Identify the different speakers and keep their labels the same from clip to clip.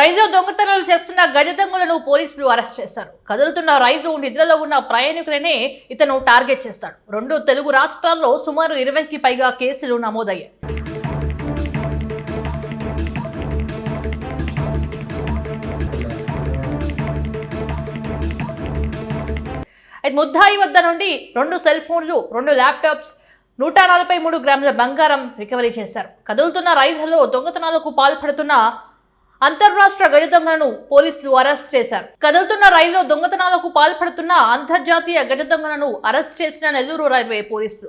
Speaker 1: రైల్లో దొంగతనాలు చేస్తున్న గజ పోలీసులు అరెస్ట్ చేశారు. కదులుతున్న రైలు నిద్రలో ఉన్న ప్రయాణికులనే ఇతను టార్గెట్ చేస్తాడు. రెండు తెలుగు రాష్ట్రాల్లో సుమారు ఇరవైకి పైగా కేసులు నమోదయ్యాయి. అయితే ముద్దాయి వద్ద నుండి రెండు సెల్ ఫోన్లు రెండు ల్యాప్టాప్స్ నూట నలభై మూడు గ్రాముల బంగారం రికవరీ చేశారు. కదులుతున్న రైళ్ళలో దొంగతనాలకు పాల్పడుతున్న అంతర్రాష్ట్ర గజ దొంగలను పోలీసులు అరెస్ట్ చేశారు. కదులుతున్న రైల్లో దొంగతనాలకు పాల్పడుతున్న అంతర్జాతీయ గజ దొంగలను అరెస్ట్ చేసిన నెల్లూరు రైల్వే పోలీసులు.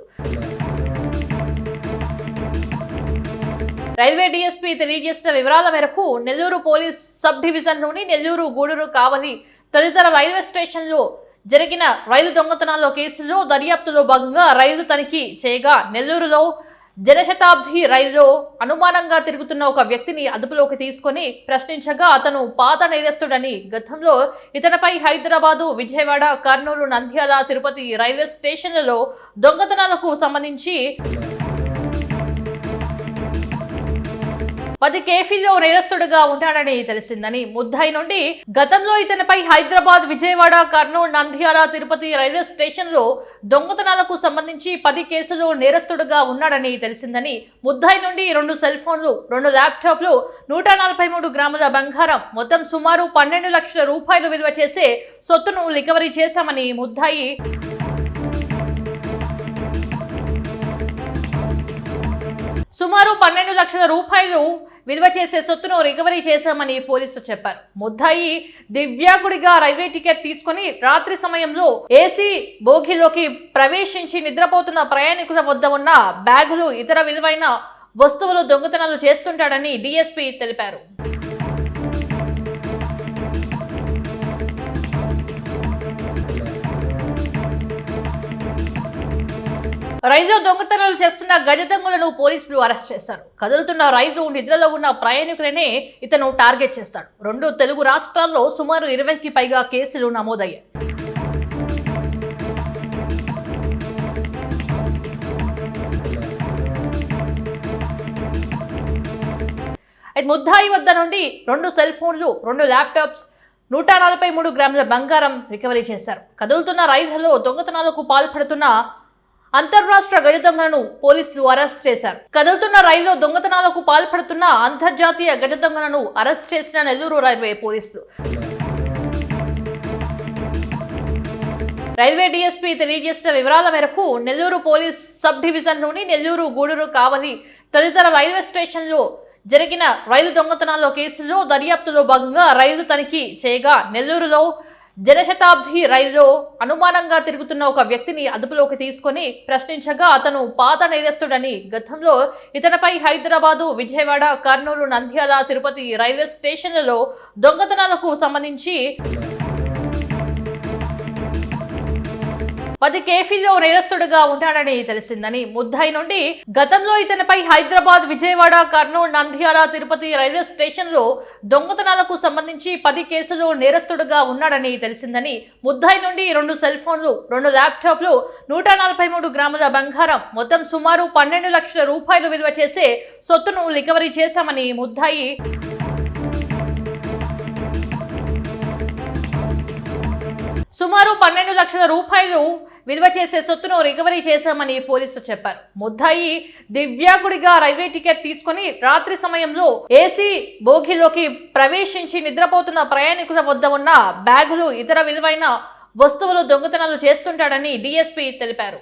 Speaker 1: రైల్వే డీఎస్పీ తెలియజేసిన వివరాల మేరకు నెల్లూరు పోలీస్ సబ్ డివిజన్లోని నెల్లూరు గూడూరు కావలి తదితర రైల్వే స్టేషన్లో జరిగిన రైలు దొంగతనాల్లో కేసులో దర్యాప్తులో భాగంగా రైలు తనిఖీ చేయగా నెల్లూరులో జనశతాబ్ది రైలులో అనుమానంగా తిరుగుతున్న ఒక వ్యక్తిని అదుపులోకి తీసుకొని ప్రశ్నించగా అతను పాత నేరస్తుడని గతంలో ఇతనిపై హైదరాబాదు విజయవాడ కర్నూలు నంద్యాల తిరుపతి రైల్వే స్టేషన్లలో దొంగతనాలకు సంబంధించి పది కేఫీల్లో నేరస్తుడుగా ఉంటాడని తెలిసిందని ముద్దాయి నుండి గతంలో ఇతనిపై హైదరాబాద్ విజయవాడ కర్నూలు నంద్యాల తిరుపతి రైల్వే స్టేషన్లో దొంగతనాలకు సంబంధించి పది కేసులు నేరస్తుడుగా ఉన్నాడని తెలిసిందని ముద్దాయి నుండి రెండు సెల్ ఫోన్లు రెండు ల్యాప్టాప్లు నూట నలభై మూడు గ్రాముల బంగారం మొత్తం సుమారు పన్నెండు లక్షల రూపాయలు విలువ చేసే సొత్తును రికవరీ చేశామని ముద్దాయి సుమారు పన్నెండు లక్షల రూపాయలు విలువ చేసే సొత్తును రికవరీ చేశామని పోలీసులు చెప్పారు. ముద్దాయి దివ్యాంగుడిగా రైల్వే టికెట్ తీసుకుని రాత్రి సమయంలో ఏసీ బోగిలోకి ప్రవేశించి నిద్రపోతున్న ప్రయాణికుల వద్ద ఉన్న బ్యాగులు ఇతర విలువైన వస్తువులు దొంగతనాలు చేస్తుంటాడని డీఎస్పీ తెలిపారు. రైల్లో దొంగతనాలు చేస్తున్న గజ పోలీసులు అరెస్ట్ చేశారు. కదులుతున్న రైలు నిద్రలో ఉన్న ప్రయాణికులనే ఇతను టార్గెట్ చేస్తాడు. రెండు తెలుగు రాష్ట్రాల్లో సుమారు ఇరవైకి పైగా కేసులు నమోదయ్యాయి. అయితే ముద్దాయి వద్ద నుండి రెండు సెల్ ఫోన్లు రెండు ల్యాప్టాప్స్ నూట నలభై మూడు గ్రాముల బంగారం రికవరీ చేశారు. కదులుతున్న రైళ్ళలో దొంగతనాలకు పాల్పడుతున్న అంతర్రాష్ట్ర గజ దొంగలను పోలీసులు అరెస్ట్ చేశారు. కదులుతున్న రైల్లో దొంగతనాలకు పాల్పడుతున్న అంతర్జాతీయ గజ దొంగలను అరెస్ట్ చేసిన నెల్లూరు రైల్వే పోలీసులు. రైల్వే డీఎస్పీ తెలియజేసిన వివరాల మేరకు నెల్లూరు పోలీస్ సబ్ డివిజన్లోని నెల్లూరు గూడూరు కావలి తదితర రైల్వే స్టేషన్లో జరిగిన రైలు దొంగతనాల కేసులో దర్యాప్తులో భాగంగా రైలు తనిఖీ చేయగా నెల్లూరులో జనశతాబ్ది రైలులో అనుమానంగా తిరుగుతున్న ఒక వ్యక్తిని అదుపులోకి తీసుకొని ప్రశ్నించగా అతను పాత నేరస్తుడని గతంలో ఇతనిపై హైదరాబాదు విజయవాడ కర్నూలు నంద్యాల తిరుపతి రైల్వే స్టేషన్లలో దొంగతనాలకు సంబంధించి పది కేఫీల్లో నేరస్తుడుగా ఉంటాడని తెలిసిందని ముద్దాయి నుండి గతంలో ఇతనిపై హైదరాబాద్ విజయవాడ కర్నూలు నంద్యాల తిరుపతి రైల్వే స్టేషన్లో దొంగతనాలకు సంబంధించి పది కేసులు నేరస్తుడుగా ఉన్నాడని తెలిసిందని ముద్దాయి నుండి రెండు సెల్ ఫోన్లు రెండు ల్యాప్టాప్లు నూట నలభై మూడు గ్రాముల బంగారం మొత్తం సుమారు పన్నెండు లక్షల రూపాయలు విలువ చేసే సొత్తును రికవరీ చేశామని ముద్దాయి సుమారు పన్నెండు లక్షల రూపాయలు విలువ చేసే సొత్తును రికవరీ చేశామని పోలీసులు చెప్పారు. ముద్దాయి దివ్యాంగుడిగా రైల్వే టికెట్ తీసుకుని రాత్రి సమయంలో ఏసీ బోగిలోకి ప్రవేశించి నిద్రపోతున్న ప్రయాణికుల వద్ద ఉన్న బ్యాగులు ఇతర విలువైన వస్తువులు దొంగతనాలు చేస్తుంటాడని డీఎస్పీ తెలిపారు.